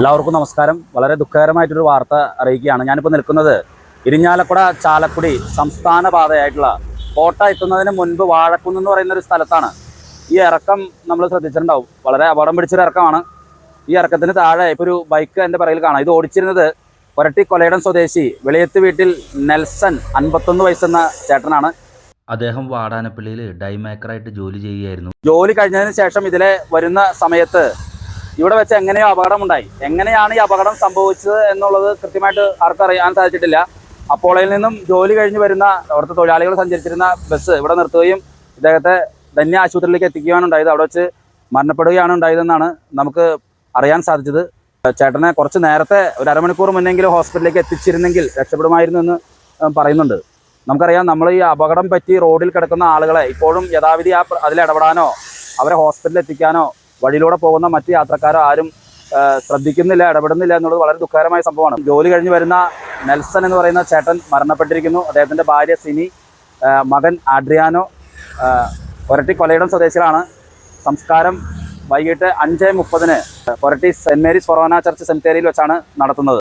എല്ലാവർക്കും നമസ്കാരം. വളരെ ദുഃഖകരമായിട്ടൊരു വാർത്ത അറിയിക്കുകയാണ്. ഞാനിപ്പോൾ നിൽക്കുന്നത് ഇരിഞ്ഞാലക്കുട ചാലക്കുടി സംസ്ഥാന പാതയായിട്ടുള്ള കോട്ട എത്തുന്നതിന് മുൻപ് വാഴക്കുന്ന് എന്ന് പറയുന്ന ഒരു സ്ഥലത്താണ് ഈ ഇറക്കം നമ്മൾ ശ്രദ്ധിച്ചിട്ടുണ്ടാവും. വളരെ അപകടം പിടിച്ചൊരു ഇറക്കമാണ്. ഈ ഇറക്കത്തിന് താഴെ ഇപ്പോൾ ഒരു ബൈക്ക് എന്റെ പിറകിൽ കാണാം. ഇത് ഓടിച്ചിരുന്നത് കൊരട്ടി കൊലയിടം സ്വദേശി വെളിയത്ത് വീട്ടിൽ നെൽസൺ അൻപത്തൊന്ന് വയസ്സെന്ന ചേട്ടനാണ്. അദ്ദേഹം വാടാനപ്പള്ളിയിൽ ഡൈമേക്കറായിട്ട് ജോലി ചെയ്യുകയായിരുന്നു. ജോലി കഴിഞ്ഞതിന് ശേഷം ഇതിലെ വരുന്ന സമയത്ത് ഇവിടെ വെച്ച് എങ്ങനെയോ അപകടമുണ്ടായി. എങ്ങനെയാണ് ഈ അപകടം സംഭവിച്ചത് എന്നുള്ളത് കൃത്യമായിട്ട് ആർക്കും അറിയാൻ സാധിച്ചിട്ടില്ല. അപ്പോളയിൽ നിന്നും ജോലി കഴിഞ്ഞ് വരുന്ന അവിടുത്തെ തൊഴിലാളികൾ സഞ്ചരിച്ചിരുന്ന ബസ് ഇവിടെ നിർത്തുകയും ഇദ്ദേഹത്തെ ധന്യ ആശുപത്രിയിലേക്ക് എത്തിക്കുകയാണ് ഉണ്ടായത്. അവിടെ വെച്ച് മരണപ്പെടുകയാണ് ഉണ്ടായതെന്നാണ് നമുക്ക് അറിയാൻ സാധിച്ചത്. ചേട്ടനെ കുറച്ച് നേരത്തെ ഒരു അരമണിക്കൂർ മുന്നെങ്കിലും ഹോസ്പിറ്റലിലേക്ക് എത്തിച്ചിരുന്നെങ്കിൽ രക്ഷപ്പെടുമായിരുന്നു എന്ന് പറയുന്നുണ്ട്. നമുക്കറിയാം നമ്മൾ ഈ അപകടം പറ്റി റോഡിൽ കിടക്കുന്ന ആളുകളെ ഇപ്പോഴും യഥാവിധി ആ അതിലിടപെടാനോ അവരെ ഹോസ്പിറ്റലിൽ എത്തിക്കാനോ വഴിയിലൂടെ പോകുന്ന മറ്റ് യാത്രക്കാരോ ആരും ശ്രദ്ധിക്കുന്നില്ല ഇടപെടുന്നില്ല എന്നുള്ളത് വളരെ ദുഃഖകരമായ സംഭവമാണ്. ജോലി കഴിഞ്ഞ് വരുന്ന നെൽസൺ എന്ന് പറയുന്ന ചേട്ടൻ മരണപ്പെട്ടിരിക്കുന്നു. അദ്ദേഹത്തിന്റെ ഭാര്യ സിനി മകൻ ആഡ്രിയാനോ കൊരട്ടി കൊലയിടം സ്വദേശികളാണ്. സംസ്കാരം വൈകിട്ട് അഞ്ച് മുപ്പതിന് Koratty saint Mary's forane church സെമിത്തേരിയിൽ വെച്ചാണ് നടത്തുന്നത്.